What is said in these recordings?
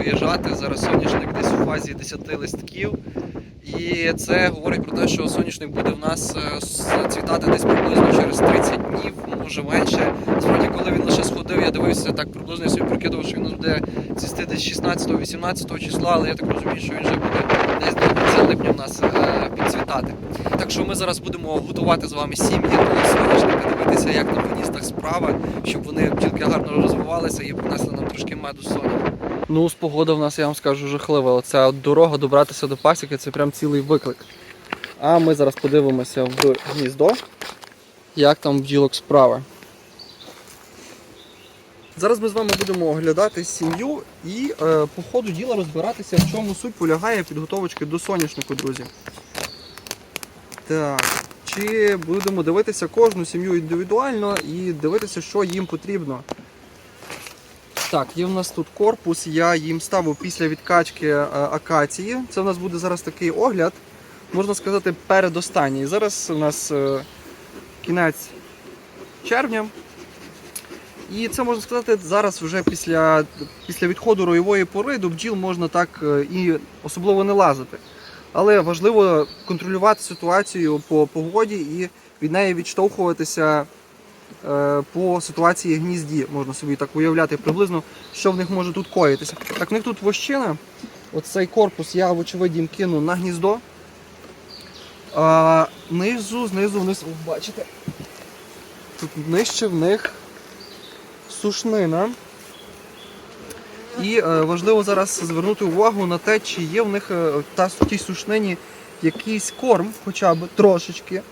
виїжджати. Зараз соняшник десь у фазі 10 листків. І це говорить про те, що соняшник буде в нас е, цвітати десь приблизно через 30 днів, може менше. Справді, коли він лише сходив, я дивився так приблизно я собі прикидував, що він буде цвісти десь 16-18 числа, але я так розумію, що він вже буде десь до кінця липня в нас е, підцвітати. Так що ми зараз будемо готувати з вами сім'ї до соняшника, дивитися, як на фоністах справа, щоб вони бджілки гарно розвивалися і принесли нам трошки меду соняшника. Ну, з погода в нас, я вам скажу, жахлива. Оця дорога добратися до пасіки це прям цілий виклик. А ми зараз подивимося в гніздо, як там в бджілок справа. Зараз ми з вами будемо оглядати сім'ю і е, по ходу діла розбиратися, в чому суть полягає підготовочки до соняшнику, друзі. Так. Чи будемо дивитися кожну сім'ю індивідуально і дивитися, що їм потрібно. Так, є в нас тут корпус, я їм ставив після відкачки е, акації. Це в нас буде зараз такий огляд, можна сказати, передостанній. Зараз у нас е, кінець червня. І це можна сказати, зараз вже після, після відходу роєвої пори до бджіл можна так е, і особливо не лазити. Але важливо контролювати ситуацію по погоді і від неї відштовхуватися по ситуації гнізді. Можна собі так уявляти приблизно, що в них може тут коїтися. Так, в них тут вощина. Оцей корпус я, вочевидь, їм кину на гніздо. А низу, знизу вниз, о, бачите, тут нижче в них сушнина. І е, важливо зараз звернути увагу на те, чи є в них е, та, в тій сушнині якийсь корм, хоча б трошечки.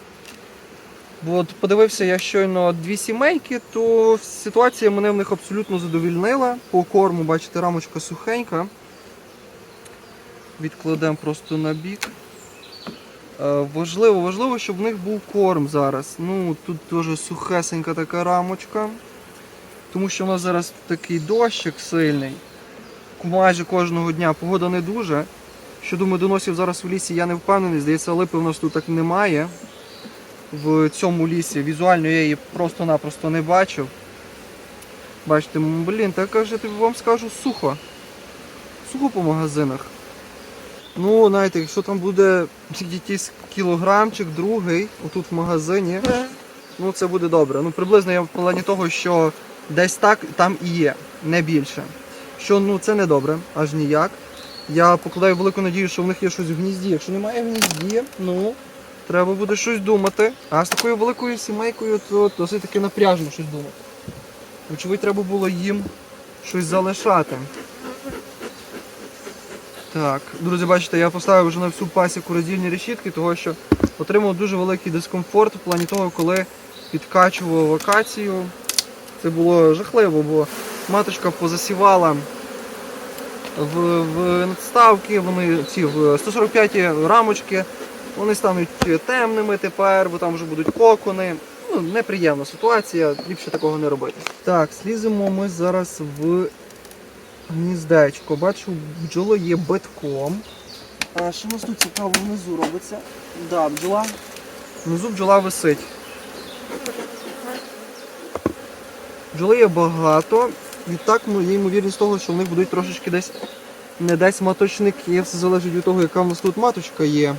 Бо подивився я щойно дві сімейки, то ситуація мене в них абсолютно задовільнила. По корму, бачите, рамочка сухенька. Відкладемо просто на бік. Е, Важливо, важливо, щоб в них був корм зараз. Ну, тут теж сухесенька така рамочка. Тому що в нас зараз такий дощик сильний. Майже кожного дня погода не дуже. Щодо медоносів зараз в лісі я не впевнений. Здається, липи в нас тут так немає. В цьому лісі. Візуально я її просто-напросто не бачив. Бачите, блін, так ж вам скажу сухо. Сухо по магазинах. Ну, знаєте, якщо там буде якийсь кілограмчик, другий, отут в магазині, ну це буде добре. Ну, приблизно я в плані того, що десь так там і є, не більше. Що ну це не добре, аж ніяк. Я покладаю велику надію, що в них є щось в гнізді. Якщо немає в гнізді, ну треба буде щось думати. А з такою великою сімейкою, то досить таки напряжно щось думати. Вочевидь, треба було їм щось залишати. Так, друзі, бачите, я поставив вже на всю пасіку роздільні решітки, тому що отримав дуже великий дискомфорт в плані того, коли підкачував акацію. Це було жахливо, бо маточка позасівала в, в надставки, вони ці в 145 рамочки, вони стануть темними тепер, бо там вже будуть кокони. Ну, неприємна ситуація, ліпше такого не робити. Так, сліземо ми зараз в гніздечко. Бачу, бджола є битком. А що у нас тут цікаво внизу робиться? Да, бджола. Внизу бджола висить. Бджоли є багато. Відтак ну, є ймовірність того, що в них будуть трошечки десь не десь маточники. Все залежить від того, яка в нас тут маточка є.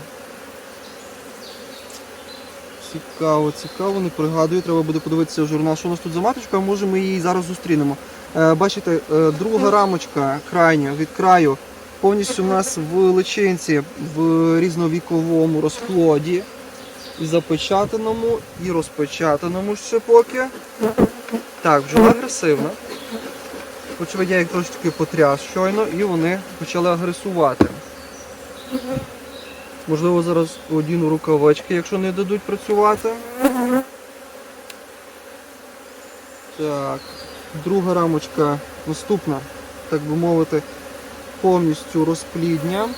Цікаво, цікаво, не пригадую, треба буде подивитися в журнал, що у нас тут за маточка, а може ми її зараз зустрінемо. Е, бачите, е, друга рамочка крайня від краю повністю у нас в личинці в різновіковому розплоді. І запечатаному, і розпечатаному ще поки. Так, бджола агресивна. Очевидь, я їх трошки потряс щойно і вони почали агресувати. Можливо, зараз одіну рукавички, якщо не дадуть працювати. Так, друга рамочка наступна, так би мовити, повністю розплідня.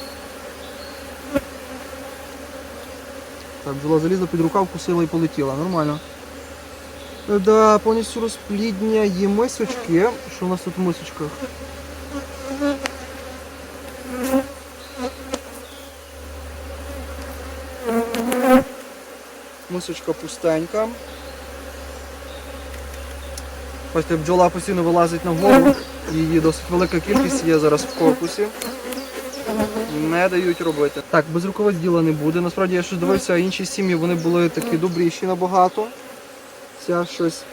Так, бджола залізла під рукавку, сила і полетіла. Нормально. Да, повністю розплідня є мисочки. Що у нас тут в мисочках? Мисочка пустенька. Бачите, бджола постійно вилазить нагору, її досить велика кількість є зараз в корпусі. Не дають робити. Так, без рукавиць діла не буде. Насправді я щось дивився, інші сім'ї вони були такі добріші набагато. Ця щось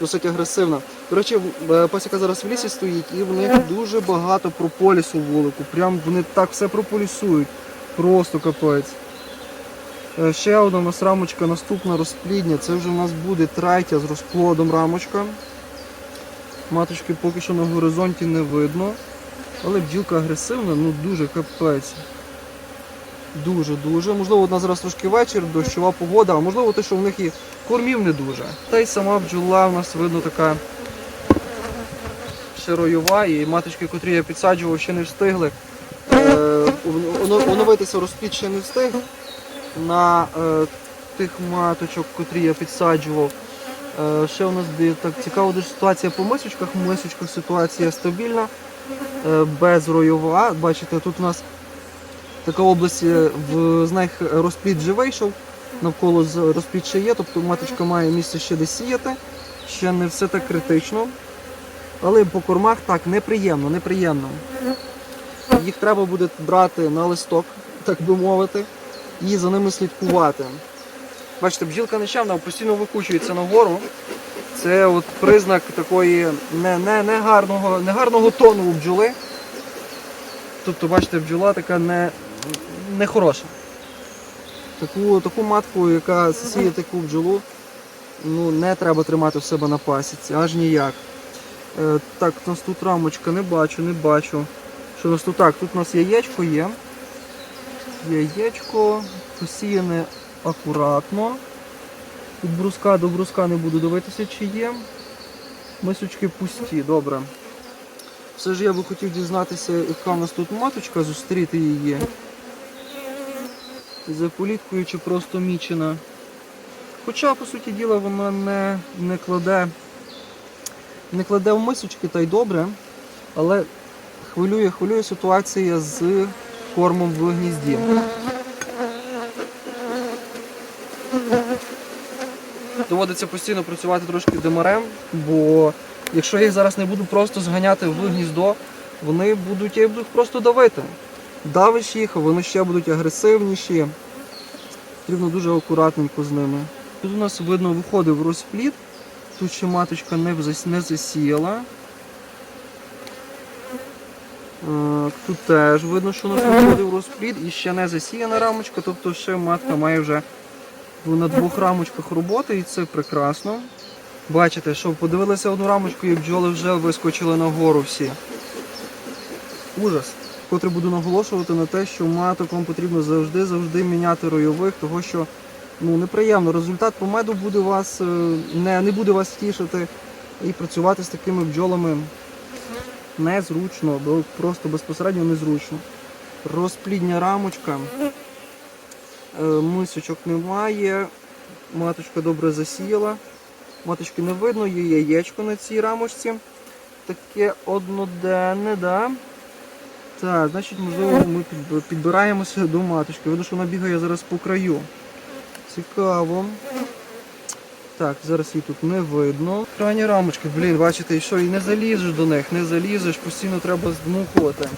досить агресивна. До речі, е, пасіка зараз в лісі стоїть, і в них дуже багато прополісу вулику. Прям вони так все прополісують. Просто капець. Е, Ще одна у нас рамочка наступна розплідня. Це вже у нас буде третя з розплодом рамочка. Маточки поки що на горизонті не видно. Але бджілка агресивна, ну дуже капець. Дуже-дуже. Можливо, одна зараз трошки вечір, дощова погода, а можливо те, що в них і кормів не дуже. Та й сама бджола в нас видно така широйова, і маточки, котрі я підсаджував, ще не встигли. Е, оновитися розплід ще не встиг на е, тих маточок, котрі я підсаджував. Е, ще у нас так цікава дуже ситуація по мисочках. В мисочках ситуація стабільна, е, безройова. Бачите, тут у нас така область, е, в, з них розплід вже вийшов, навколо розплід ще є, тобто маточка має місце ще десь сіяти. Ще не все так критично. Але по кормах так, неприємно, неприємно. Їх треба буде брати на листок, так би мовити, і за ними слідкувати. Бачите, бджілка нещавна постійно викучується нагору. Це от признак такої не, не, не, гарного, не гарного тону у бджоли. Тобто, бачите, бджола така не хороша. Таку, таку матку, яка сіє таку бджолу, ну, не треба тримати в себе на пасіці, аж ніяк. Е, так, у нас тут рамочка, не бачу, не бачу. Що у нас тут так? Тут у нас яєчко є. Яєчко посіяне акуратно. Від бруска до бруска не буду дивитися, чи є. Мисочки пусті, добре. Все ж я би хотів дізнатися, яка у нас тут маточка, зустріти її. За політкою чи просто мічена. Хоча, по суті діла, вона не, не кладе не кладе в мисочки, та й добре. Але хвилює, хвилює ситуація з кормом в гнізді. Доводиться постійно працювати трошки димарем, бо якщо я їх зараз не буду просто зганяти в гніздо, вони будуть, я їх просто давити. Давиш їх, вони ще будуть агресивніші. Потрібно дуже акуратненько з ними. Тут у нас видно виходив розплід. Тут ще маточка не засіяла. Е, Тут теж видно, що нас виходив розплід і ще не засіяна рамочка, тобто ще матка має вже на двох рамочках роботи і це прекрасно. Бачите, що подивилися одну рамочку і бджоли вже вискочили нагору всі. Ужас. Котре буду наголошувати на те, що маток вам потрібно завжди-завжди міняти ройових, того що ну, неприємно. Результат по меду буде вас, е, не, не буде вас тішити. І працювати з такими бджолами незручно, просто безпосередньо незручно. Розплідня рамочка. Е, Мисочок немає. Маточка добре засіяла. Маточки не видно, є яєчко на цій рамочці. Таке одноденне, да? Так, значить, можливо, ми підбираємося до маточки. Видно, що вона бігає зараз по краю. Цікаво. Так, зараз її тут не видно. Крайні рамочки, блін, бачите, і що, і не залізеш до них, не залізеш, постійно треба здмухувати.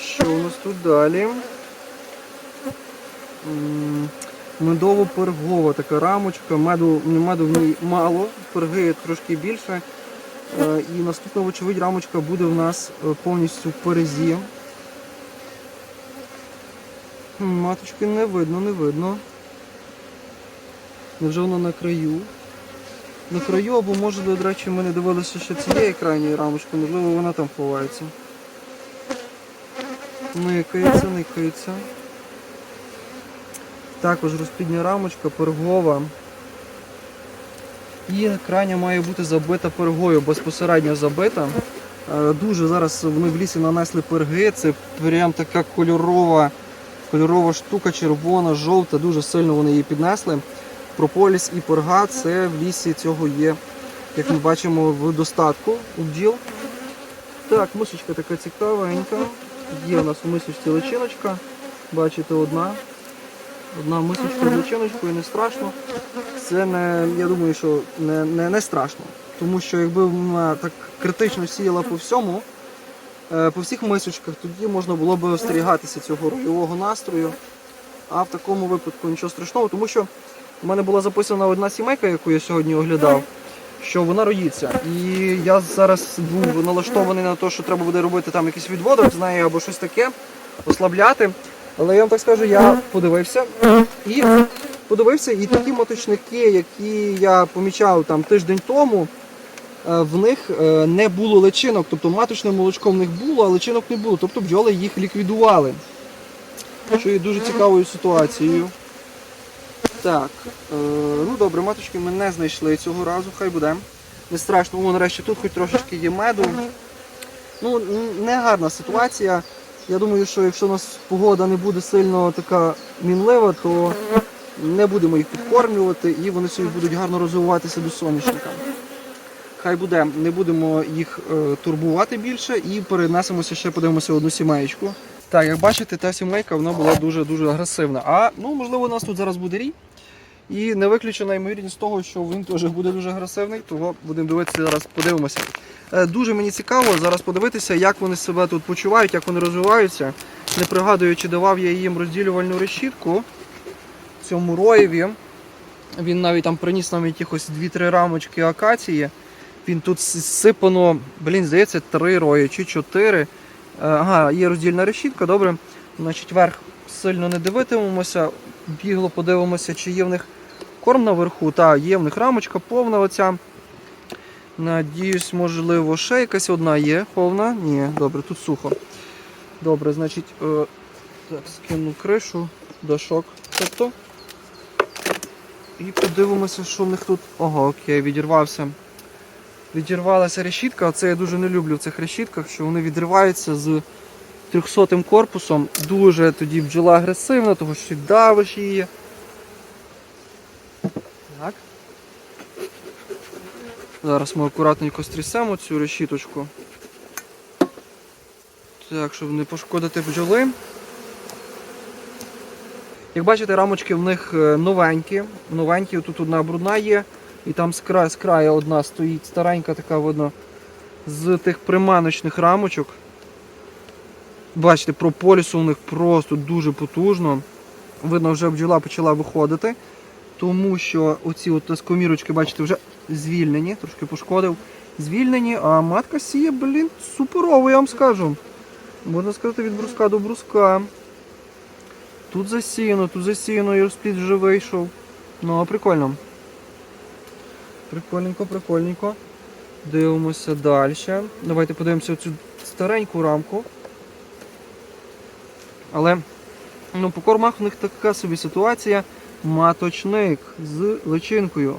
Що у нас тут далі? Медово-пергова така рамочка, меду, меду в ній мало, перги трошки більше. Е, І наступна, вочевидь, рамочка буде в нас е, повністю в перезі. Маточки не видно, не видно. Невже вона на краю? На краю, або може, до речі, ми не дивилися ще цієї крайньої рамочки, можливо, вона там ховається. Никається, никається. Також розпідня рамочка, пергова. І крайня має бути забита пергою, безпосередньо забита. Е, Дуже зараз вони в лісі нанесли перги. Це прям така кольорова, кольорова штука, червона, жовта, дуже сильно вони її піднесли. Прополіс і перга це в лісі цього є, як ми бачимо, в достатку у бджіл. Так, мисочка така цікавенька. Є у нас у мисочці личиночка. Бачите, одна. Одна мисочка з личиночкою не страшно. Це не, я думаю, що не, не, не страшно. Тому що якби вона так критично сіяла по всьому, е, по всіх мисочках, тоді можна було б остерігатися цього ройового настрою. А в такому випадку нічого страшного, тому що в мене була записана одна сімейка, яку я сьогодні оглядав, що вона роїться. І я зараз був налаштований на те, що треба буде робити там якийсь відводок з нею або щось таке, ослабляти. Але я вам так скажу, я подивився і подивився, і такі моточники, які я помічав там тиждень тому, е, в них е, не було личинок, тобто маточне молочко в них було, а личинок не було. Тобто бджоли їх ліквідували. Що є дуже цікавою ситуацією. Так, е, ну добре, маточки ми не знайшли цього разу, хай буде. Не страшно, о, нарешті тут хоч трошечки є меду. Ну, н- не гарна ситуація. Я думаю, що якщо у нас погода не буде сильно така мінлива, то не будемо їх підкормлювати і вони собі будуть гарно розвиватися до соняшника. Хай буде, не будемо їх е, турбувати більше і перенесемося ще подивимося одну сімеєчку. Так, як бачите, та сімейка вона була дуже-дуже агресивна. А ну, можливо, у нас тут зараз буде рій. І не виключена ймовірність того, що він теж буде дуже агресивний, того будемо дивитися зараз, подивимося. Е, Дуже мені цікаво зараз подивитися, як вони себе тут почувають, як вони розвиваються. Не пригадую, чи давав я їм розділювальну решітку цьому роєві. Він навіть там приніс нам якихось 2-3 рамочки акації. Він тут сипано, блін, здається, 3 рої чи 4. Е, Ага, є роздільна решітка, добре. Значить, верх сильно не дивитимемося. Бігло подивимося, чи є в них корм наверху. Та, є в них рамочка повна оця. Надіюсь, можливо, ще якась одна є повна. Ні, добре, тут сухо. Добре, значить, е, так, скину кришу, дашок. Тобто. І подивимося, що в них тут. Ого, окей, відірвався. Відірвалася решітка. Це я дуже не люблю в цих решітках, що вони відриваються з 300 корпусом. Дуже тоді бджола агресивна, тому що давиш її. Так. Зараз ми акуратненько стрісемо цю решіточку. Так, щоб не пошкодити бджоли. Як бачите, рамочки в них е, новенькі. Новенькі, тут одна брудна є, і там з краю, з краю одна стоїть старенька, така видно, з тих приманочних рамочок. Бачите, прополісу у них просто дуже потужно. Видно, вже бджола почала виходити, тому що оці от скомірочки, бачите, вже звільнені, трошки пошкодив. Звільнені, а матка сіє, блін, суперово, я вам скажу. Можна сказати, від бруска до бруска. Тут засіяно, тут засіяно і розплід вже вийшов. Ну, прикольно. Прикольненько, прикольненько. Дивимося далі. Давайте подивимося цю стареньку рамку. Але ну, по кормах в них така собі ситуація. Маточник з личинкою.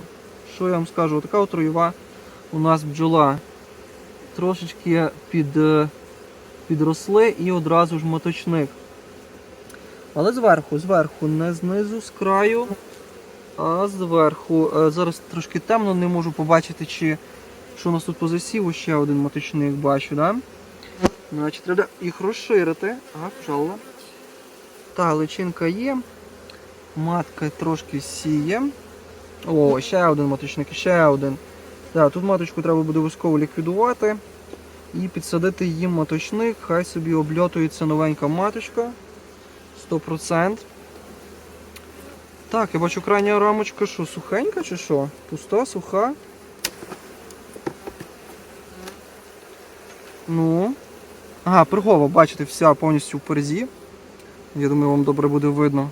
Що я вам скажу? Така от роєва у нас бджола. Трошечки під, е, підросли і одразу ж маточник. Але зверху, зверху, не знизу, з краю, а зверху. Е, Зараз трошки темно, не можу побачити, чи що у нас тут по засіву. Ще один маточник бачу, да? Значить, треба їх розширити. Ага, пожалуйста. Та, личинка є. Матка трошки сіє. О, ще один маточник, ще один. Да, тут маточку треба буде обов'язково ліквідувати і підсадити її маточник. Хай собі обльотується новенька маточка. 100%. Так, я бачу крайня рамочка, що сухенька чи що? Пуста, суха. Ну. Ага, пергова, бачите, вся повністю в перзі. Я думаю, вам добре буде видно.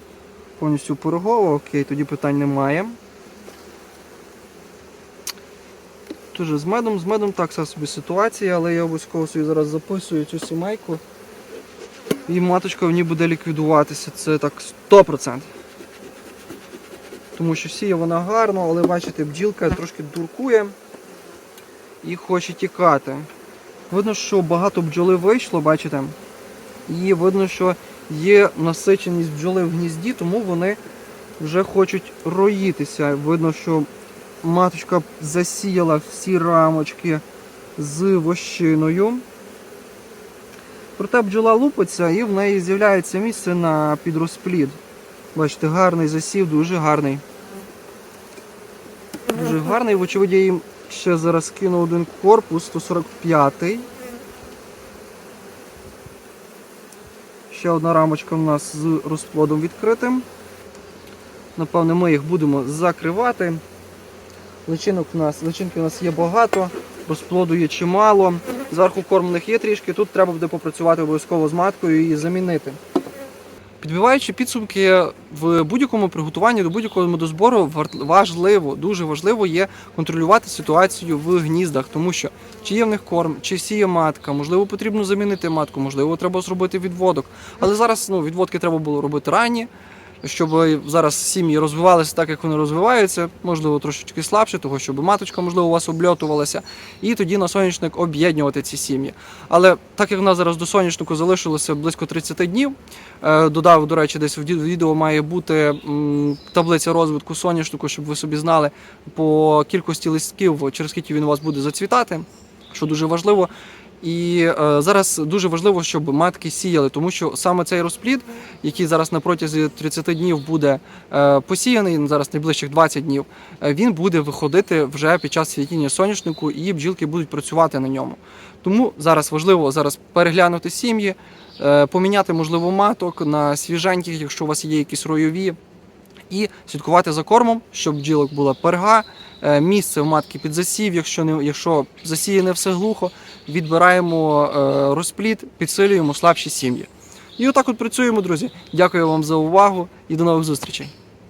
Повністю пирогова, окей, тоді питань немає. Дуже з медом, з медом так вся собі ситуація, але я обов'язково собі зараз записую цю сімейку. І маточка в ній буде ліквідуватися, це так 100%. Тому що сіє вона гарно, але бачите, бджілка трошки дуркує і хоче тікати. Видно, що багато бджоли вийшло, бачите? І видно, що є насиченість бджоли в гнізді, тому вони вже хочуть роїтися. Видно, що маточка засіяла всі рамочки з вощиною. Проте бджола лупиться і в неї з'являється місце на підрозплід. Бачите, гарний засів, дуже гарний. Дуже гарний. Вочевидь, я їм ще зараз кину один корпус, 145-й. Ще одна рамочка у нас з розплодом відкритим. Напевно, ми їх будемо закривати. Личинок у нас, личинки у нас є багато, розплоду є чимало. Зверху кормлених є трішки. Тут треба буде попрацювати обов'язково з маткою і замінити. Підбиваючи підсумки в будь-якому приготуванні до будь-якого медозбору, важливо, дуже важливо є контролювати ситуацію в гніздах, тому що чи є в них корм, чи сіє матка, можливо, потрібно замінити матку, можливо, треба зробити відводок. Але зараз ну, відводки треба було робити ранні, щоб зараз сім'ї розвивалися так, як вони розвиваються, можливо, трошечки слабше, того щоб маточка, можливо, у вас обльотувалася, і тоді на соняшник об'єднувати ці сім'ї. Але так як в нас зараз до соняшнику залишилося близько 30 днів, е, додав, до речі, десь в відео має бути таблиця розвитку соняшнику, щоб ви собі знали по кількості листків, через скільки він у вас буде зацвітати, що дуже важливо. І е, зараз дуже важливо, щоб матки сіяли, тому що саме цей розплід, який зараз на протязі 30 днів буде е, посіяний, зараз найближчих 20 днів, е, він буде виходити вже під час цвітіння соняшнику, і бджілки будуть працювати на ньому. Тому зараз важливо зараз переглянути сім'ї, е, поміняти можливо маток на свіженьких, якщо у вас є якісь ройові, і слідкувати за кормом, щоб бджілок була перга, е, місце в матки під засів, якщо не якщо засіяне все глухо, відбираємо е, розплід, підсилюємо слабші сім'ї. І отак от працюємо, друзі. Дякую вам за увагу і до нових зустрічей.